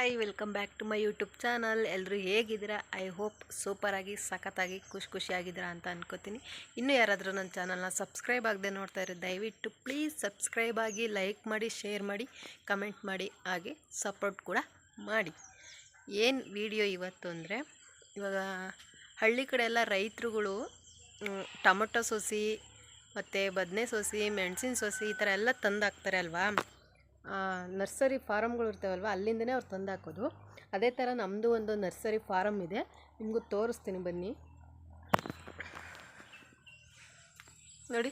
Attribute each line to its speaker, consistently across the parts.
Speaker 1: Hi welcome back to my YouTube channel ಎಲ್ಲರೂ ಹೇಗಿದ್ದೀರಾ? I hope ಸೂಪರಾಗಿ ಸಖತ್ತಾಗಿ, ಖುಷಿ ಖುಷಿಯಾಗಿದ್ದೀರಾ ಅಂತ ಅನ್ಕೋತೀನಿ. ಇನ್ನೂ ಯಾರಾದರೂ ನನ್ನ ಚಾನಲ್ನ ಸಬ್ಸ್ಕ್ರೈಬ್ ಆಗದೆ ನೋಡ್ತಾ ಇರೋ ದಯವಿಟ್ಟು ಪ್ಲೀಸ್ ಸಬ್ಸ್ಕ್ರೈಬ್ ಆಗಿ ಲೈಕ್ ಮಾಡಿ ಶೇರ್ ಮಾಡಿ ಕಮೆಂಟ್ ಮಾಡಿ, ಹಾಗೆ ಸಪೋರ್ಟ್ ಕೂಡ ಮಾಡಿ. ಏನು ವಿಡಿಯೋ ಇವತ್ತು ಅಂದರೆ, ಇವಾಗ ಹಳ್ಳಿ ಕಡೆ ಎಲ್ಲ ರೈತರುಗಳು ಟೊಮೊಟೊ ಸೊಸಿ, ಮತ್ತು ಬದನೆ ಸೊಸಿ, ಮೆಣಸಿನ ಸೊಸಿ ಈ ಥರ ಎಲ್ಲ ತಂದು ಹಾಕ್ತಾರೆ ಅಲ್ವಾ? ನರ್ಸರಿ ಫಾರಮ್ಗಳು ಇರ್ತಾವಲ್ವ, ಅಲ್ಲಿಂದನೇ ಅವ್ರು ತಂದು ಹಾಕೋದು ಅದೇ ಥರ ನಮ್ಮದು ಒಂದು ನರ್ಸರಿ ಫಾರಮ್ ಇದೆ. ನಿಮಗೂ ತೋರಿಸ್ತೀನಿ ಬನ್ನಿ. ನೋಡಿ.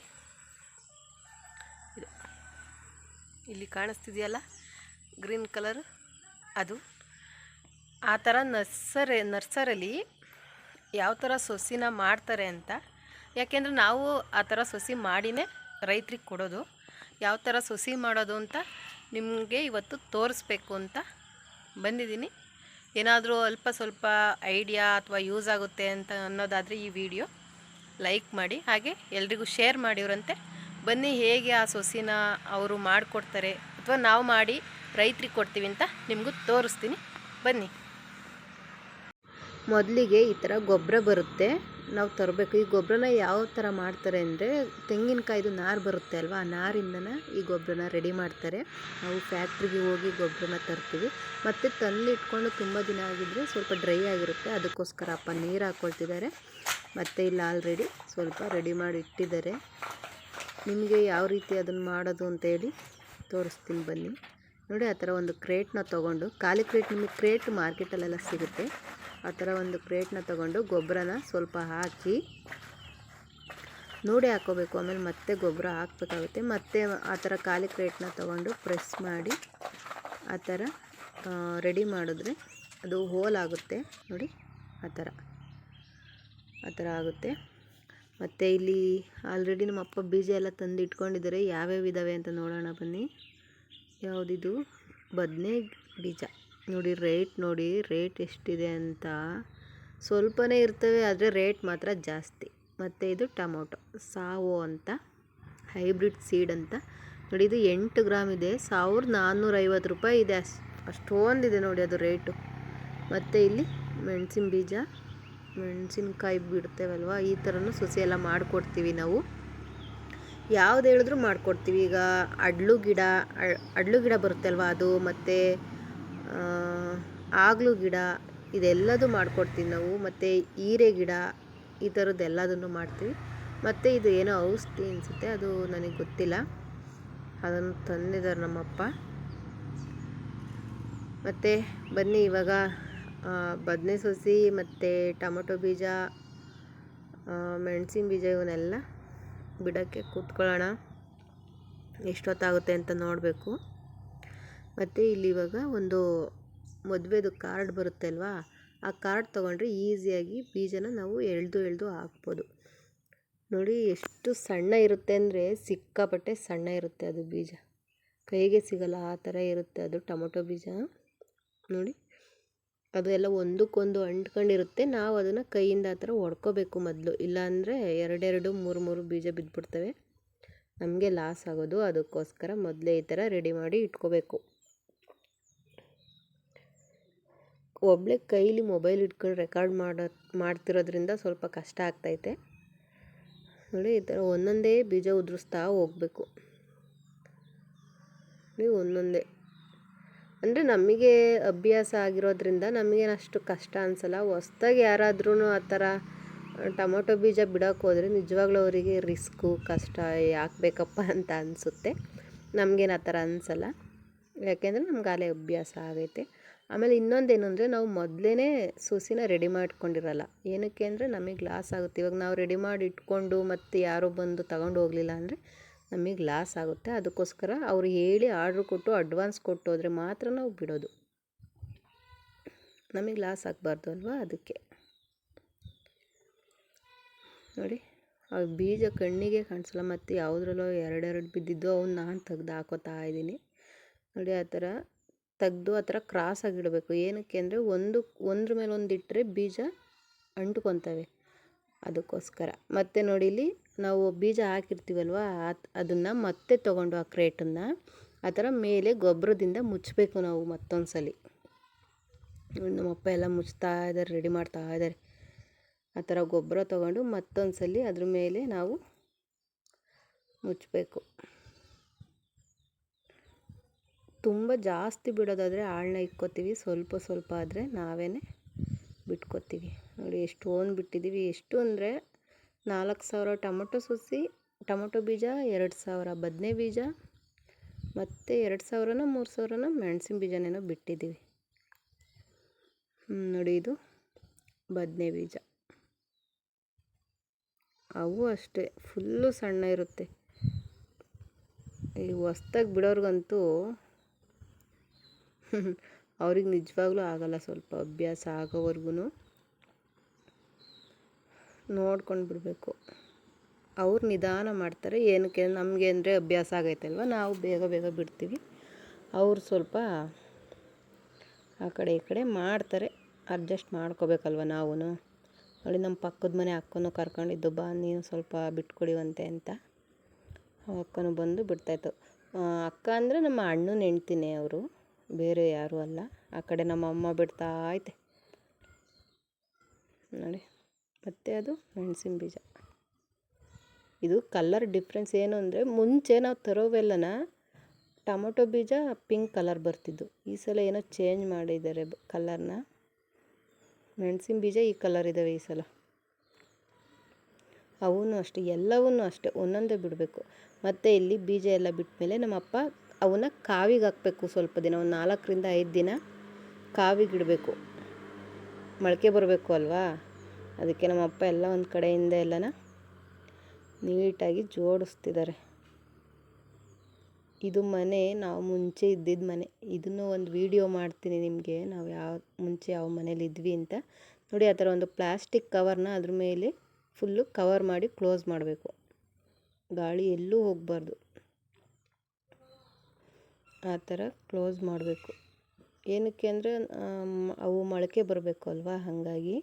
Speaker 1: ಇದು. ಇಲ್ಲಿ ಕಾಣಿಸ್ತಿದೆಯಲ್ಲ? Green colour? ಅದು. ಆ ಥರ ನರ್ಸರಿ ನರ್ಸರಲ್ಲಿ ಯಾವ ಥರ ಸೊಸಿನ ಮಾಡ್ತಾರೆ ಅಂತ. ಯಾಕೆಂದರೆ ನಾವು ಆ ಥರ ಸೊಸಿ ಮಾಡಿನೇ ರೈತ್ರಿಗೆ ಕೊಡೋದು. ಯಾವ ಥರ ಸೊಸಿ ಮಾಡೋದು ಅಂತ ನಿಮಗೆ ಇವತ್ತು ತೋರಿಸ್ಬೇಕು ಅಂತ ಬಂದಿದ್ದೀನಿ. ಏನಾದರೂ ಅಲ್ಪ ಸ್ವಲ್ಪ ಐಡಿಯಾ ಅಥವಾ ಯೂಸ್ ಆಗುತ್ತೆ ಅಂತ ಅನ್ನೋದಾದರೆ ಈ ವಿಡಿಯೋ ಲೈಕ್ ಮಾಡಿ, ಹಾಗೆ ಎಲ್ರಿಗೂ ಶೇರ್ ಮಾಡಿವ್ರಂತೆ. ಬನ್ನಿ ಹೇಗೆ ಆ ಸೊಸಿನ ಅವರು ಮಾಡಿಕೊಡ್ತಾರೆ ಅಥವಾ ನಾವು ಮಾಡಿ ರೈತ್ರಿಗೆ ಕೊಡ್ತೀವಿ ಅಂತ ನಿಮಗೂ ತೋರಿಸ್ತೀನಿ. ಬನ್ನಿ. ಮೊದಲಿಗೆ ಈ ಥರ ಗೊಬ್ಬರ ಬರುತ್ತೆ. ನಾವು ತರಬೇಕು. ಈ ಗೊಬ್ಬರನ ಯಾವ ಥರ ಮಾಡ್ತಾರೆ ಅಂದರೆ ತೆಂಗಿನಕಾಯ್ದು ನಾರು ಬರುತ್ತೆ ಅಲ್ವಾ? ಆ ನಾರಿಂದನ ಈ ಗೊಬ್ಬರನ ರೆಡಿ ಮಾಡ್ತಾರೆ. ನಾವು ಫ್ಯಾಕ್ಟ್ರಿಗೆ ಹೋಗಿ ಗೊಬ್ಬರನ ತರ್ತೀವಿ. ಮತ್ತು ತಂದಿಟ್ಕೊಂಡು ತುಂಬ ದಿನ ಆಗಿದ್ದರೆ ಸ್ವಲ್ಪ ಡ್ರೈ ಆಗಿರುತ್ತೆ. ಅದಕ್ಕೋಸ್ಕರ ಅಪ್ಪ ನೀರು ಹಾಕ್ಕೊಳ್ತಿದ್ದಾರೆ ಮತ್ತು ಇಲ್ಲಿ ಆಲ್ರೆಡಿ ಸ್ವಲ್ಪ ರೆಡಿ ಮಾಡಿ ಇಟ್ಟಿದ್ದಾರೆ. ನಿಮಗೆ ಯಾವ ರೀತಿ ಅದನ್ನು ಮಾಡೋದು ಅಂತೇಳಿ ತೋರಿಸ್ತೀನಿ ಬನ್ನಿ. ನೋಡಿ ಆ ಥರ ಒಂದು ಕ್ರೇಟ್ನ ತೊಗೊಂಡು, ಖಾಲಿ ಕ್ರೇಟ್ ನಿಮಗೆ ಕ್ರೇಟ್ ಮಾರ್ಕೆಟಲ್ಲೆಲ್ಲ ಸಿಗುತ್ತೆ. ಆ ಥರ ಒಂದು ಕ್ರೇಟ್ನ ತೊಗೊಂಡು ಗೊಬ್ಬರನ ಸ್ವಲ್ಪ ಹಾಕಿ ನೋಡಿ ಹಾಕೋಬೇಕು. ಆಮೇಲೆ ಮತ್ತೆ ಗೊಬ್ಬರ ಹಾಕ್ಬೇಕಾಗುತ್ತೆ. ಮತ್ತೆ ಆ ಥರ ಖಾಲಿ ಕ್ರೇಟ್ನ ತೊಗೊಂಡು ಪ್ರೆಸ್ ಮಾಡಿ ಆ ಥರ ರೆಡಿ ಮಾಡಿದ್ರೆ ಅದು ಹೋಲ್ ಆಗುತ್ತೆ. ನೋಡಿ, ಆ ಥರ ಆ ಥರ ಆಗುತ್ತೆ. ಮತ್ತು ಇಲ್ಲಿ ಆಲ್ರೆಡಿ ನಮ್ಮ ಅಪ್ಪ ಬೀಜ ಎಲ್ಲ ತಂದು ಇಟ್ಕೊಂಡಿದ್ದಾರೆ. ಯಾವ್ಯಾವ ಇದ್ದಾವೆ ಅಂತ ನೋಡೋಣ ಬನ್ನಿ. ಯಾವುದಿದು? ಬದನೆ ಬೀಜ. ನೋಡಿ ರೇಟ್ ನೋಡಿ ರೇಟ್ ಎಷ್ಟಿದೆ ಅಂತ ಸ್ವಲ್ಪನೇ ಇರ್ತವೆ, ಆದರೆ ರೇಟ್ ಮಾತ್ರ ಜಾಸ್ತಿ. ಮತ್ತು ಇದು ಟೊಮೊಟೊ, ಸಾವು ಅಂತ ಹೈಬ್ರಿಡ್ ಸೀಡ್ ಅಂತ. ನೋಡಿ, ಇದು ಎಂಟು ಗ್ರಾಮ್ ಇದೆ, ಸಾವಿರದ ನಾನ್ನೂರೈವತ್ತು ರೂಪಾಯಿ ಇದೆ ಅಷ್ಟು, ಅಷ್ಟೊಂದಿದೆ ನೋಡಿ ಅದು ರೇಟು ಮತ್ತು ಇಲ್ಲಿ ಮೆಣಸಿನ ಬೀಜ, ಮೆಣಸಿನ್ಕಾಯಿ ಬಿಡ್ತೇವಲ್ವ, ಈ ಥರನೂ ಸೊಸೆ ಎಲ್ಲ ಮಾಡಿಕೊಡ್ತೀವಿ ನಾವು. ಯಾವ್ದು ಹೇಳಿದ್ರು ಮಾಡಿಕೊಡ್ತೀವಿ. ಈಗ ಅಡ್ಲು ಗಿಡ ಅಡ್ಲು ಗಿಡ ಬರುತ್ತಲ್ವ ಅದು, ಮತ್ತು ಆಗ್ಲು ಗಿಡ, ಇದೆಲ್ಲದು ಮಾಡಿಕೊಡ್ತೀವಿ ನಾವು. ಮತ್ತು ಹೀರೆ ಗಿಡ, ಈ ಥರದ್ದು ಎಲ್ಲದನ್ನು ಮಾಡ್ತೀವಿ. ಮತ್ತು ಇದು ಏನೋ ಔಷಧಿ ಅನಿಸುತ್ತೆ, ಅದು ನನಗೆ ಗೊತ್ತಿಲ್ಲ. ಅದನ್ನು ತಂದಿದ್ದಾರೆ ನಮ್ಮಪ್ಪ. ಮತ್ತು ಬನ್ನಿ ಇವಾಗ ಬದನೆ ಸೊಸಿ ಮತ್ತು ಟೊಮೊಟೊ ಬೀಜ ಮೆಣಸಿನ ಬೀಜ ಇವನ್ನೆಲ್ಲ ಬಿಡೋಕ್ಕೆ ಕೂತ್ಕೊಳ್ಳೋಣ. ಎಷ್ಟೊತ್ತಾಗುತ್ತೆ ಅಂತ ನೋಡಬೇಕು. ಮತ್ತು ಇಲ್ಲಿ ಇವಾಗ ಒಂದು ಮದುವೆದು ಕಾರ್ಡ್ ಬರುತ್ತೆ ಅಲ್ವಾ? ಆ ಕಾರ್ಡ್ ತೊಗೊಂಡ್ರೆ ಈಸಿಯಾಗಿ ಬೀಜನ ನಾವು ಎಳೆದು ಎಳೆದು ಹಾಕ್ಬೋದು. ನೋಡಿ ಎಷ್ಟು ಸಣ್ಣ ಇರುತ್ತೆ ಅಂದರೆ ಸಿಕ್ಕಾಪಟ್ಟೆ ಸಣ್ಣ ಇರುತ್ತೆ ಅದು ಬೀಜ. ಕೈಗೆ ಸಿಗಲ್ಲ, ಆ ಥರ ಇರುತ್ತೆ ಅದು ಟೊಮೊಟೊ ಬೀಜ. ನೋಡಿ ಅದು ಎಲ್ಲ ಒಂದಕ್ಕೊಂದು ಅಂಟ್ಕೊಂಡಿರುತ್ತೆ. ನಾವು ಅದನ್ನು ಕೈಯಿಂದ ಆ ಥರ ಹೊಡ್ಕೋಬೇಕು ಮೊದಲು. ಇಲ್ಲಾಂದರೆ ಎರಡೆರಡು, ಮೂರು ಮೂರು ಬೀಜ ಬಿದ್ದುಬಿಡ್ತವೆ ನಮಗೆ ಲಾಸ್ ಆಗೋದು. ಅದಕ್ಕೋಸ್ಕರ ಮೊದಲೇ ಈ ಥರ ರೆಡಿ ಮಾಡಿ ಇಟ್ಕೋಬೇಕು. ಒಬ್ಬಳೆ ಕೈಲಿ ಮೊಬೈಲ್ ಇಟ್ಕೊಂಡು ರೆಕಾರ್ಡ್ ಮಾಡೋ, ಮಾಡ್ತಿರೋದ್ರಿಂದ ಸ್ವಲ್ಪ ಕಷ್ಟ ಆಗ್ತೈತೆ. ನೋಡಿ, ಈ ಥರ ಒಂದೊಂದೇ ಬೀಜ ಉದುರಿಸ್ತಾ ಹೋಗಬೇಕು. ನೀವು ಒಂದೊಂದೇ. ಅಂದರೆ ನಮಗೆ ಅಭ್ಯಾಸ ಆಗಿರೋದ್ರಿಂದ ನಮಗೇನು ಅಷ್ಟು ಕಷ್ಟ ಅನಿಸಲ್ಲ. ಹೊಸ್ದಾಗಿ ಯಾರಾದ್ರೂ ಆ ಥರ ಟೊಮೊಟೊ ಬೀಜ ಬಿಡೋಕೆ ಹೋದರೆ ನಿಜವಾಗ್ಲೂ ಅವರಿಗೆ ರಿಸ್ಕು, ಕಷ್ಟ ಯಾಕೆ ಬೇಕಪ್ಪ ಅಂತ ಅನಿಸುತ್ತೆ. ನಮಗೇನು ಆ ಥರ ಅನಿಸಲ್ಲ. ಯಾಕೆಂದರೆ ನಮ್ಗೆ ಅಲ್ಲೇ ಅಭ್ಯಾಸ ಆಗೈತೆ. ಆಮೇಲೆ ಇನ್ನೊಂದೇನು ಅಂದರೆ ನಾವು ಮೊದಲೇ ಸೂಸಿನ ರೆಡಿ ಮಾಡ್ಕೊಂಡಿರಲ್ಲ. ಏನಕ್ಕೆ ಅಂದರೆ ನಮಗೆ ಲಾಸ್ ಆಗುತ್ತೆ. ಇವಾಗ ನಾವು ರೆಡಿ ಮಾಡಿ ಇಟ್ಕೊಂಡು ಮತ್ತು ಯಾರೋ ಬಂದು ತಗೊಂಡು ಹೋಗಲಿಲ್ಲ ಅಂದರೆ ನಮಗೆ ಲಾಸ್ ಆಗುತ್ತೆ. ಅದಕ್ಕೋಸ್ಕರ ಅವ್ರು ಹೇಳಿ ಆರ್ಡ್ರ್ ಕೊಟ್ಟು ಅಡ್ವಾನ್ಸ್ ಕೊಟ್ಟು ಹೋದರೆ ಮಾತ್ರ ನಾವು ಬಿಡೋದು. ನಮಗೆ ಲಾಸ್ ಆಗಬಾರ್ದು ಅಲ್ವಾ ಅದಕ್ಕೆ. ನೋಡಿ, ಆ ಬೀಜ ಕಣ್ಣಿಗೆ ಕಾಣಿಸಲ್ಲ, ಮತ್ತು ಯಾವುದ್ರಲ್ಲೋ ಎರಡೆರಡು ಬಿದ್ದಿದ್ದು ಅವನ್ನ ನಾನು ತೆಗ್ದು ಹಾಕೋತಾ ಇದ್ದೀನಿ ನೋಡಿ, ಆ ಥರ ತೆಗ್ದು ಆ ಥರ ಕ್ರಾಸಾಗಿಡಬೇಕು ಏನಕ್ಕೆ ಅಂದರೆ ಒಂದು, ಒಂದ್ರ ಮೇಲೆ ಒಂದು ಇಟ್ಟರೆ ಬೀಜ ಅಂಟ್ಕೊತವೆ. ಅದಕ್ಕೋಸ್ಕರ. ಮತ್ತು ನೋಡಿ ಇಲ್ಲಿ ನಾವು ಬೀಜ ಹಾಕಿರ್ತೀವಲ್ವ? ಅದನ್ನು ಮತ್ತೆ ತೊಗೊಂಡು ಆ ಕ್ರೇಟನ್ನು ಆ ಥರ ಮೇಲೆ ಗೊಬ್ಬರದಿಂದ ಮುಚ್ಚಬೇಕು ನಾವು ಮತ್ತೊಂದು ಸಲ ನಮ್ಮಪ್ಪ ಎಲ್ಲ ಮುಚ್ತಾ ಇದ್ದಾರೆ ರೆಡಿ ಮಾಡ್ತಾ ಇದ್ದಾರೆ ಆ ಥರ ಗೊಬ್ಬರ ತೊಗೊಂಡು ಮತ್ತೊಂದು ಸಲ ಅದ್ರ ಮೇಲೆ ನಾವು ಮುಚ್ಚಬೇಕು ತುಂಬ ಜಾಸ್ತಿ ಬಿಡೋದಾದರೆ ಆಳನ್ನ ಇಕ್ಕೋತೀವಿ. ಸ್ವಲ್ಪ ಸ್ವಲ್ಪ ಆದರೆ ನಾವೇ ಬಿಟ್ಕೋತೀವಿ. ನೋಡಿ ಎಷ್ಟೊಂದು ಬಿಟ್ಟಿದ್ದೀವಿ. ಎಷ್ಟು ಅಂದರೆ ನಾಲ್ಕು ಸಾವಿರ ಟೊಮೊಟೊ ಸಸಿ, ಟೊಮೊಟೊ ಬೀಜ, ಎರಡು ಸಾವಿರ ಬದನೆ ಬೀಜ ಮತ್ತು ಎರಡು ಸಾವಿರನ ಮೂರು ಸಾವಿರನ ಮೆಣಸಿನ ಬೀಜನೇನೋ ಬಿಟ್ಟಿದ್ದೀವಿ. ನೋಡಿ ಇದು ಬದನೆ ಬೀಜ. ಅವು ಅಷ್ಟೇ. ಫುಲ್ಲು ಸಣ್ಣ ಇರುತ್ತೆ. ಈ ಹೊಸ್ದಾಗಿ ಬಿಡೋರ್ಗಂತೂ ಅವ್ರಿಗೆ ನಿಜವಾಗ್ಲೂ ಆಗಲ್ಲ ಸ್ವಲ್ಪ ಅಭ್ಯಾಸ ಆಗೋವರೆಗೂ ನೋಡ್ಕೊಂಡು ಬಿಡಬೇಕು. ಅವ್ರು ನಿಧಾನ ಮಾಡ್ತಾರೆ. ಏನಕ್ಕೆ ನಮಗೆ ಅಂದರೆ ಅಭ್ಯಾಸ ಆಗೈತಲ್ವ? ನಾವು ಬೇಗ ಬೇಗ ಬಿಡ್ತೀವಿ. ಅವ್ರು ಸ್ವಲ್ಪ ಆ ಕಡೆ ಈ ಕಡೆ ಮಾಡ್ತಾರೆ. ಅಡ್ಜಸ್ಟ್ ಮಾಡ್ಕೋಬೇಕಲ್ವ ನಾವು ನೋಡಿ ನಮ್ಮ ಪಕ್ಕದ ಮನೆ ಅಕ್ಕನೂ ಕರ್ಕೊಂಡಿದ್ದು, ಬಾ, ನೀನು ಸ್ವಲ್ಪ ಬಿಟ್ಕೊಡಿವಂತೆ ಅಂತ ಅಕ್ಕನೂ ಬಂದು ಬಿಡ್ತಾಯಿತ್ತು ಅಕ್ಕ ಅಂದರೆ ನಮ್ಮ ಅಣ್ಣನ ಹೆಂಡ್ತಿನೇ ಅವರು. ಬೇರೆ ಯಾರೂ ಅಲ್ಲ. ಆ ಕಡೆ ನಮ್ಮ ಅಮ್ಮ ಬಿಡ್ತಾ ಐತೆ. ನೋಡಿ, ಮತ್ತು ಅದು ಮೆಣಸಿನ ಬೀಜ. ಇದು ಕಲರ್ ಡಿಫ್ರೆನ್ಸ್ ಏನು ಅಂದರೆ ಮುಂಚೆ ನಾವು ತರೋವೆಲ್ಲನ ಟೊಮೊಟೊ ಬೀಜ ಪಿಂಕ್ ಕಲರ್ ಬರ್ತಿದ್ದು. ಈ ಸಲ ಏನೋ ಚೇಂಜ್ ಮಾಡಿದ್ದಾರೆ ಕಲರ್ನ ಮೆಣಸಿನ ಬೀಜ ಈ ಕಲರ್ ಇದ್ದಾವೆ ಈ ಸಲ. ಅವೂ ಅಷ್ಟೇ ಎಲ್ಲವೂ ಅಷ್ಟೇ, ಒಂದೊಂದೇ ಬಿಡಬೇಕು. ಮತ್ತು ಇಲ್ಲಿ ಬೀಜ ಎಲ್ಲ ಬಿಟ್ಟಮೇಲೆ ನಮ್ಮಪ್ಪ ಅವನ್ನ ಕಾವಿಗೆ ಹಾಕಬೇಕು ಸ್ವಲ್ಪ ದಿನ, ಒಂದು ನಾಲ್ಕರಿಂದ ಐದು ದಿನ ಕಾವಿಗಿಡಬೇಕು ಮೊಳಕೆ ಬರಬೇಕು ಅಲ್ವಾ? ಅದಕ್ಕೆ ನಮ್ಮಪ್ಪ ಎಲ್ಲ ಒಂದು ಕಡೆಯಿಂದ ಎಲ್ಲನ ನೀಟಾಗಿ ಜೋಡಿಸ್ತಿದ್ದಾರೆ. ಇದು ಮನೆ, ನಾವು ಮುಂಚೆ ಇದ್ದಿದ್ದ ಮನೆ. ಇದನ್ನು ಒಂದು ವಿಡಿಯೋ ಮಾಡ್ತೀನಿ ನಿಮಗೆ. ನಾವು ಯಾವ, ಮುಂಚೆ ಯಾವ ಮನೇಲಿ ಇದ್ವಿ ಅಂತ. ನೋಡಿ, ಆ ಥರ ಒಂದು ಪ್ಲಾಸ್ಟಿಕ್ ಕವರ್ನ ಅದ್ರ ಮೇಲೆ ಫುಲ್ಲು ಕವರ್ ಮಾಡಿ ಕ್ಲೋಸ್ ಮಾಡಬೇಕು. ಗಾಳಿ ಎಲ್ಲೂ ಹೋಗಬಾರ್ದು. ಆ ಥರ ಕ್ಲೋಸ್ ಮಾಡಬೇಕು. ಏನಕ್ಕೆ ಅಂದರೆ ಅವು ಮೊಳಕೆ ಬರಬೇಕು ಅಲ್ವಾ? ಹಾಗಾಗಿ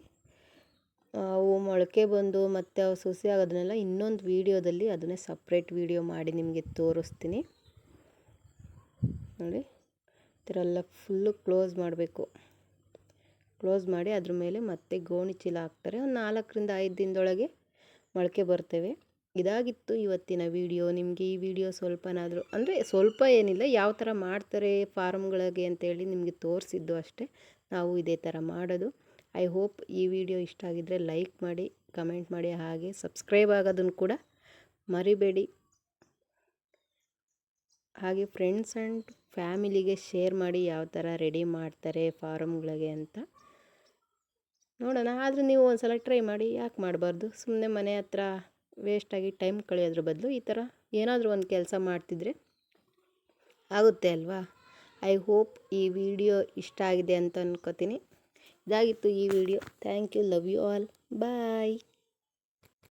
Speaker 1: ಅವು ಮೊಳಕೆ ಬಂದು ಮತ್ತು ಅವು ಸೊಸೆ ಆಗೋದನ್ನೆಲ್ಲ ಇನ್ನೊಂದು ವೀಡಿಯೋದಲ್ಲಿ ಅದನ್ನೇ ಸಪ್ರೇಟ್ ವೀಡಿಯೋ ಮಾಡಿ ನಿಮಗೆ ತೋರಿಸ್ತೀನಿ. ನೋಡಿ, ಈ ಥರ ಎಲ್ಲ ಫುಲ್ಲು ಕ್ಲೋಸ್ ಮಾಡಬೇಕು. ಕ್ಲೋಸ್ ಮಾಡಿ ಅದ್ರ ಮೇಲೆ ಮತ್ತೆ ಗೋಣಿ ಚೀಲ ಹಾಕ್ತಾರೆ. ಒಂದು ನಾಲ್ಕರಿಂದ ಐದು ದಿನದೊಳಗೆ ಮೊಳಕೆ ಬರ್ತವೆ. ಇದಾಗಿತ್ತು ಇವತ್ತಿನ ವಿಡಿಯೋ ನಿಮಗೆ ಈ ವಿಡಿಯೋ ಸ್ವಲ್ಪನಾದರೂ, ಅಂದರೆ ಸ್ವಲ್ಪ ಏನಿಲ್ಲ, ಯಾವ ಥರ ಮಾಡ್ತಾರೆ ಫಾರ್ಮ್ಗಳಿಗೆ ಅಂತೇಳಿ ನಿಮಗೆ ತೋರಿಸಿದ್ದು ಅಷ್ಟೇ. ನಾವು ಇದೇ ಥರ ಮಾಡೋದು. ಐ ಹೋಪ್ ಈ ವಿಡಿಯೋ ಇಷ್ಟ ಆಗಿದ್ದರೆ ಲೈಕ್ ಮಾಡಿ ಕಮೆಂಟ್ ಮಾಡಿ, ಹಾಗೆ ಸಬ್ಸ್ಕ್ರೈಬ್ ಆಗೋದನ್ನು ಕೂಡ ಮರಿಬೇಡಿ. ಹಾಗೆ ಫ್ರೆಂಡ್ಸ್ ಆ್ಯಂಡ್ ಫ್ಯಾಮಿಲಿಗೆ ಶೇರ್ ಮಾಡಿ ಯಾವ ಥರ ರೆಡಿ ಮಾಡ್ತಾರೆ ಫಾರಮ್ಗಳಿಗೆ ಅಂತ. ನೋಡೋಣ, ಆದರೂ ನೀವು ಒಂದು ಸಲ ಟ್ರೈ ಮಾಡಿ, ಯಾಕೆ ಮಾಡಬಾರ್ದು? ಸುಮ್ಮನೆ ಮನೆ ಹತ್ರ ವೇಸ್ಟಾಗಿ ಟೈಮ್ ಕಳೆಯೋದ್ರ ಬದಲು ಈ ಥರ ಏನಾದರೂ ಒಂದು ಕೆಲಸ ಮಾಡ್ತಿದ್ರೆ ಆಗುತ್ತೆ ಅಲ್ವಾ? ಐ ಹೋಪ್ ಈ ವಿಡಿಯೋ ಇಷ್ಟ ಆಗಿದೆ ಅಂತ ಅಂದ್ಕೋತೀನಿ ಇದಾಗಿತ್ತು ಈ video. Thank you love you all bye